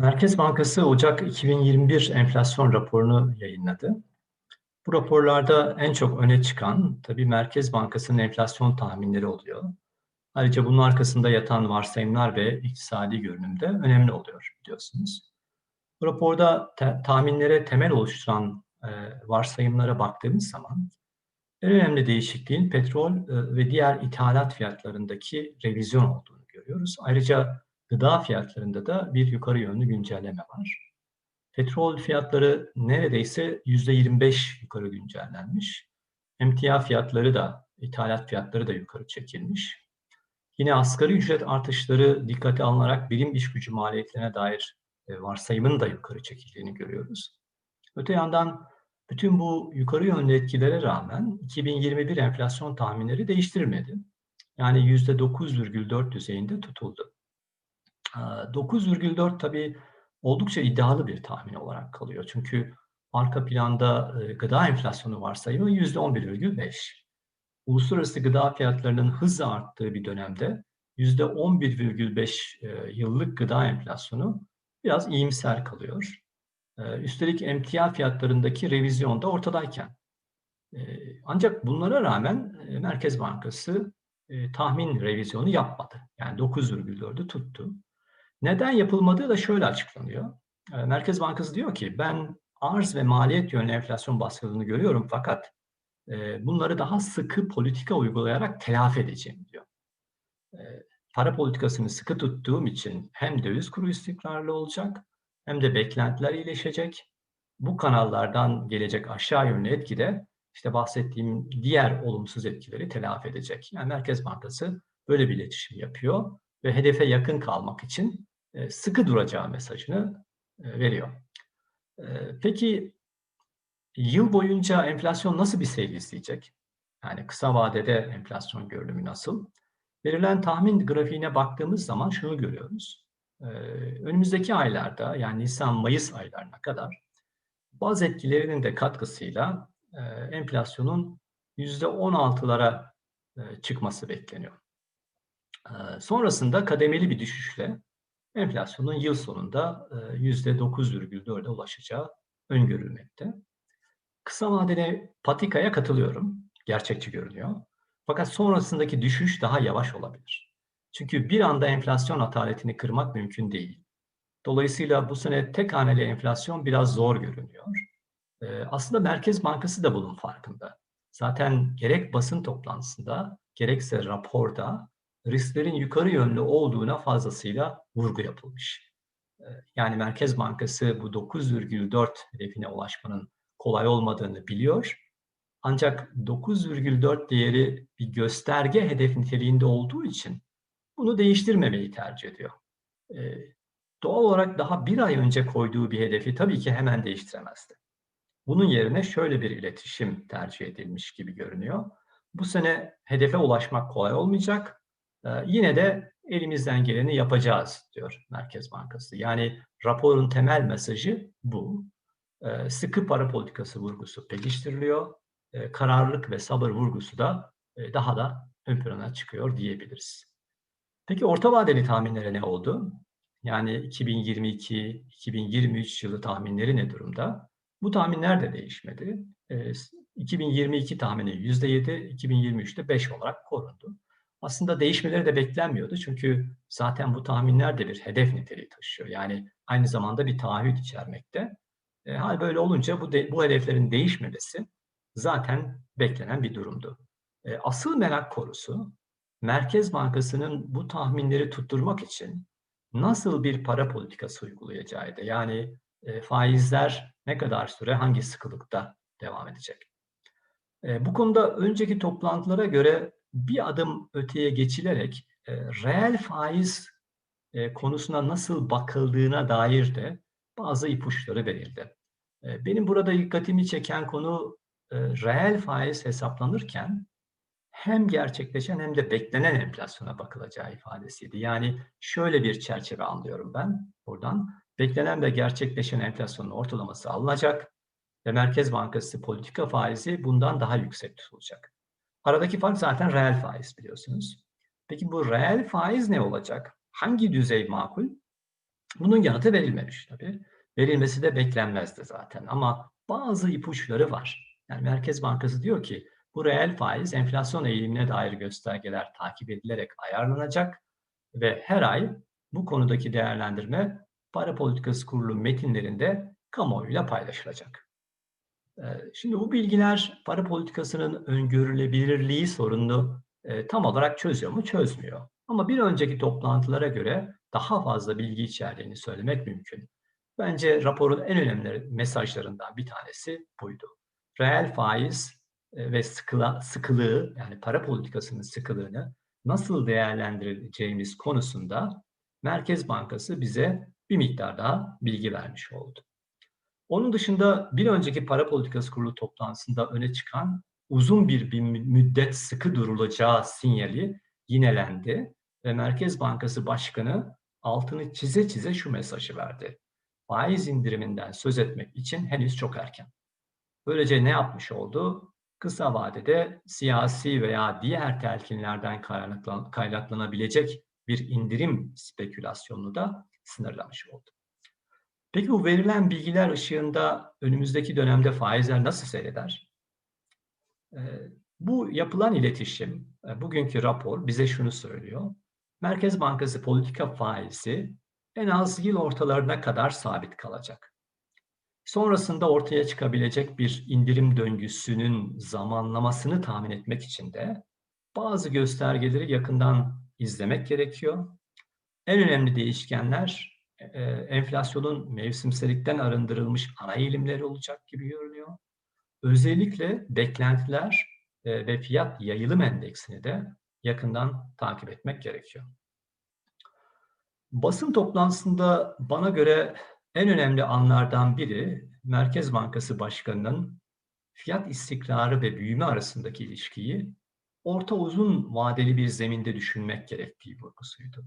Merkez Bankası Ocak 2021 enflasyon raporunu yayınladı. Bu raporlarda en çok öne çıkan tabii Merkez Bankası'nın enflasyon tahminleri oluyor. Ayrıca bunun arkasında yatan varsayımlar ve iktisadi görünümde önemli oluyor biliyorsunuz. Bu raporda te- tahminlere temel oluşturan e, varsayımlara baktığımız zaman en önemli değişikliğin petrol e, ve diğer ithalat fiyatlarındaki revizyon olduğunu görüyoruz. Ayrıca gıda fiyatlarında da bir yukarı yönlü güncelleme var. Petrol fiyatları neredeyse %25 yukarı güncellenmiş. Emtia fiyatları da, ithalat fiyatları da yukarı çekilmiş. Yine asgari ücret artışları dikkate alınarak birim iş gücü maliyetlerine dair e, varsayımın da yukarı çekildiğini görüyoruz. Öte yandan bütün bu yukarı yönlü etkilere rağmen 2021 enflasyon tahminleri değiştirilmedi. Yani %9,4 düzeyinde tutuldu. 9,4 tabii oldukça iddialı bir tahmin olarak kalıyor. Çünkü arka planda gıda enflasyonu varsayımı %11,5. Uluslararası gıda fiyatlarının hızla arttığı bir dönemde %11,5 e, yıllık gıda enflasyonu biraz iyimser kalıyor. Üstelik emtia fiyatlarındaki revizyon da ortadayken. Ancak bunlara rağmen Merkez Bankası tahmin revizyonu yapmadı. Yani 9,4'ü tuttu. Neden yapılmadığı da şöyle açıklanıyor. Ee, Merkez Bankası diyor ki ben arz ve maliyet yönlü enflasyon baskılarını görüyorum fakat e, bunları daha sıkı politika uygulayarak telafi edeceğim diyor. Ee, para politikasını sıkı tuttuğum için hem döviz kuru istikrarlı olacak hem de beklentiler iyileşecek. Bu kanallardan gelecek aşağı yönlü etki de işte bahsettiğim diğer olumsuz etkileri telafi edecek. Yani Merkez Bankası böyle bir iletişim yapıyor ve hedefe yakın kalmak için e, sıkı duracağı mesajını e, veriyor. E, peki yıl boyunca enflasyon nasıl bir seyir izleyecek? Yani kısa vadede enflasyon görünümü nasıl? Verilen tahmin grafiğine baktığımız zaman şunu görüyoruz. Önümüzdeki aylarda yani Nisan-Mayıs aylarına kadar bazı etkilerinin de katkısıyla enflasyonun %16'lara çıkması bekleniyor. Sonrasında kademeli bir düşüşle enflasyonun yıl sonunda %9,4'e ulaşacağı öngörülmekte. Kısa vadeli patikaya katılıyorum. Gerçekçi görünüyor. Fakat sonrasındaki düşüş daha yavaş olabilir. Çünkü bir anda enflasyon ataletini kırmak mümkün değil. Dolayısıyla bu sene tek haneli enflasyon biraz zor görünüyor. Aslında Merkez Bankası da bunun farkında. Zaten gerek basın toplantısında gerekse raporda risklerin yukarı yönlü olduğuna fazlasıyla vurgu yapılmış. Ee, yani Merkez Bankası bu 9,4 hedefine ulaşmanın kolay olmadığını biliyor. Ancak 9,4 değeri bir gösterge hedef niteliğinde olduğu için bunu değiştirmemeyi tercih ediyor. Ee, doğal olarak daha bir ay önce koyduğu bir hedefi tabii ki hemen değiştiremezdi. Bunun yerine şöyle bir iletişim tercih edilmiş gibi görünüyor. Bu sene hedefe ulaşmak kolay olmayacak yine de elimizden geleni yapacağız diyor Merkez Bankası. Yani raporun temel mesajı bu. Ee, sıkı para politikası vurgusu pekiştiriliyor. Ee, kararlılık ve sabır vurgusu da e, daha da ön plana çıkıyor diyebiliriz. Peki orta vadeli tahminlere ne oldu? Yani 2022-2023 yılı tahminleri ne durumda? Bu tahminler de değişmedi. 2022 tahmini %7, 2023'te 5 olarak korundu. Aslında değişmeleri de beklenmiyordu çünkü zaten bu tahminler de bir hedef niteliği taşıyor. Yani aynı zamanda bir taahhüt içermekte. E, hal böyle olunca bu, de, bu hedeflerin değişmemesi zaten beklenen bir durumdu. E, asıl merak konusu Merkez Bankası'nın bu tahminleri tutturmak için nasıl bir para politikası uygulayacağıydı. Yani e, faizler ne kadar süre hangi sıkılıkta devam edecek. E, bu konuda önceki toplantılara göre bir adım öteye geçilerek e, reel faiz e, konusuna nasıl bakıldığına dair de bazı ipuçları verildi. E, benim burada dikkatimi çeken konu e, reel faiz hesaplanırken hem gerçekleşen hem de beklenen enflasyona bakılacağı ifadesiydi. Yani şöyle bir çerçeve anlıyorum ben buradan. Beklenen ve gerçekleşen enflasyonun ortalaması alınacak ve Merkez Bankası politika faizi bundan daha yüksek tutulacak. Aradaki fark zaten reel faiz biliyorsunuz. Peki bu reel faiz ne olacak? Hangi düzey makul? Bunun yanıtı verilmemiş tabii. Verilmesi de beklenmezdi zaten ama bazı ipuçları var. Yani Merkez Bankası diyor ki bu reel faiz enflasyon eğilimine dair göstergeler takip edilerek ayarlanacak ve her ay bu konudaki değerlendirme para politikası kurulu metinlerinde kamuoyuyla paylaşılacak. Ee, Şimdi bu bilgiler para politikasının öngörülebilirliği sorununu e, tam olarak çözüyor mu? Çözmüyor. Ama bir önceki toplantılara göre daha fazla bilgi içerdiğini söylemek mümkün. Bence raporun en önemli mesajlarından bir tanesi buydu. Reel faiz e, ve sıkıla, sıkılığı yani para politikasının sıkılığını nasıl değerlendireceğimiz konusunda Merkez Bankası bize bir miktar daha bilgi vermiş oldu. Onun dışında bir önceki para politikası kurulu toplantısında öne çıkan uzun bir, bir müddet sıkı durulacağı sinyali yinelendi ve Merkez Bankası Başkanı altını çize çize şu mesajı verdi. Faiz indiriminden söz etmek için henüz çok erken. Böylece ne yapmış oldu? Kısa vadede siyasi veya diğer telkinlerden kaynaklan kaynaklanabilecek bir indirim spekülasyonunu da sınırlamış oldu. Peki bu verilen bilgiler ışığında önümüzdeki dönemde faizler nasıl seyreder? Bu yapılan iletişim, bugünkü rapor bize şunu söylüyor. Merkez Bankası politika faizi en az yıl ortalarına kadar sabit kalacak. Sonrasında ortaya çıkabilecek bir indirim döngüsünün zamanlamasını tahmin etmek için de bazı göstergeleri yakından izlemek gerekiyor. En önemli değişkenler e, enflasyonun mevsimselikten arındırılmış ana eğilimleri olacak gibi görünüyor. Özellikle beklentiler e, ve fiyat yayılım endeksini de yakından takip etmek gerekiyor. Basın toplantısında bana göre en önemli anlardan biri Merkez Bankası Başkanı'nın fiyat istikrarı ve büyüme arasındaki ilişkiyi orta uzun vadeli bir zeminde düşünmek gerektiği vurgusuydu.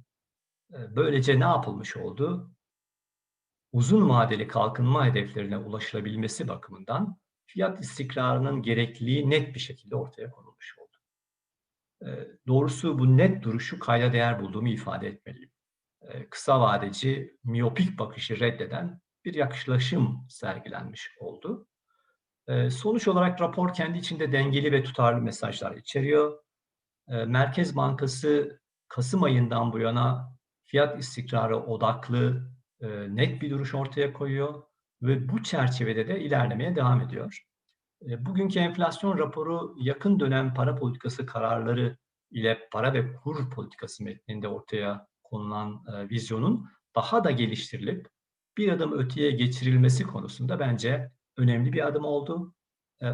Böylece ne yapılmış oldu? Uzun vadeli kalkınma hedeflerine ulaşılabilmesi bakımından fiyat istikrarının gerekliliği net bir şekilde ortaya konulmuş oldu. Doğrusu bu net duruşu kayda değer bulduğumu ifade etmeliyim. Kısa vadeci, miyopik bakışı reddeden bir yaklaşım sergilenmiş oldu. Sonuç olarak rapor kendi içinde dengeli ve tutarlı mesajlar içeriyor. Merkez Bankası Kasım ayından bu yana fiyat istikrarı odaklı net bir duruş ortaya koyuyor ve bu çerçevede de ilerlemeye devam ediyor. Bugünkü enflasyon raporu yakın dönem para politikası kararları ile para ve kur politikası metninde ortaya konulan vizyonun daha da geliştirilip bir adım öteye geçirilmesi konusunda bence önemli bir adım oldu.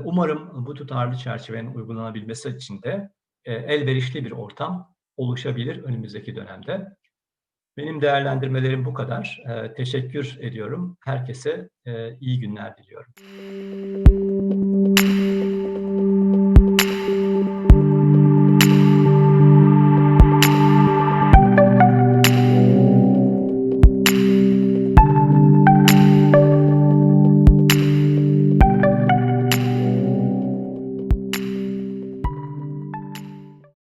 Umarım bu tutarlı çerçevenin uygulanabilmesi için de elverişli bir ortam oluşabilir önümüzdeki dönemde. Benim değerlendirmelerim bu kadar. Teşekkür ediyorum. Herkese iyi günler diliyorum.